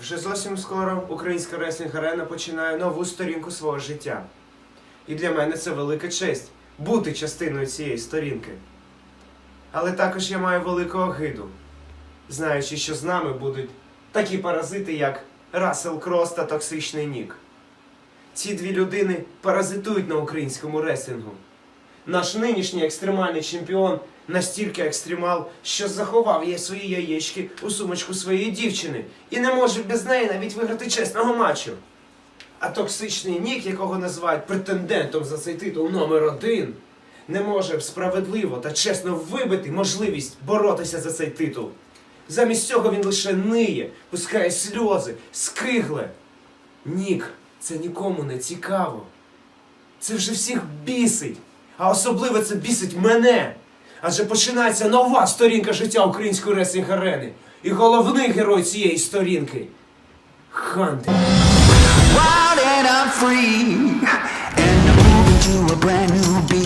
Вже зовсім скоро українська реслінг арена починає нову сторінку свого життя. І для мене це велика честь бути частиною цієї сторінки. Але також я маю велику огиду, знаючи, що з нами будуть такі паразити, як Рассел Крос та Токсичний Нік. Ці дві людини паразитують на українському реслінгу. Наш нинішній екстремальний чемпіон настільки екстремал, що заховав я свої яєчки у сумочку своєї дівчини і не може без неї навіть виграти чесного матчу. А токсичний нік, якого називають претендентом за цей титул номер один, не може справедливо та чесно вибити можливість боротися за цей титул. Замість цього він лише ниє, пускає сльози, скигле. Нік, це нікому не цікаво. Це вже всіх бісить. А особливо це бісить мене. Адже починається нова сторінка життя української реслінг арени. І головний герой цієї сторінки Ханди. Free, and I'm moving to a brand new beat.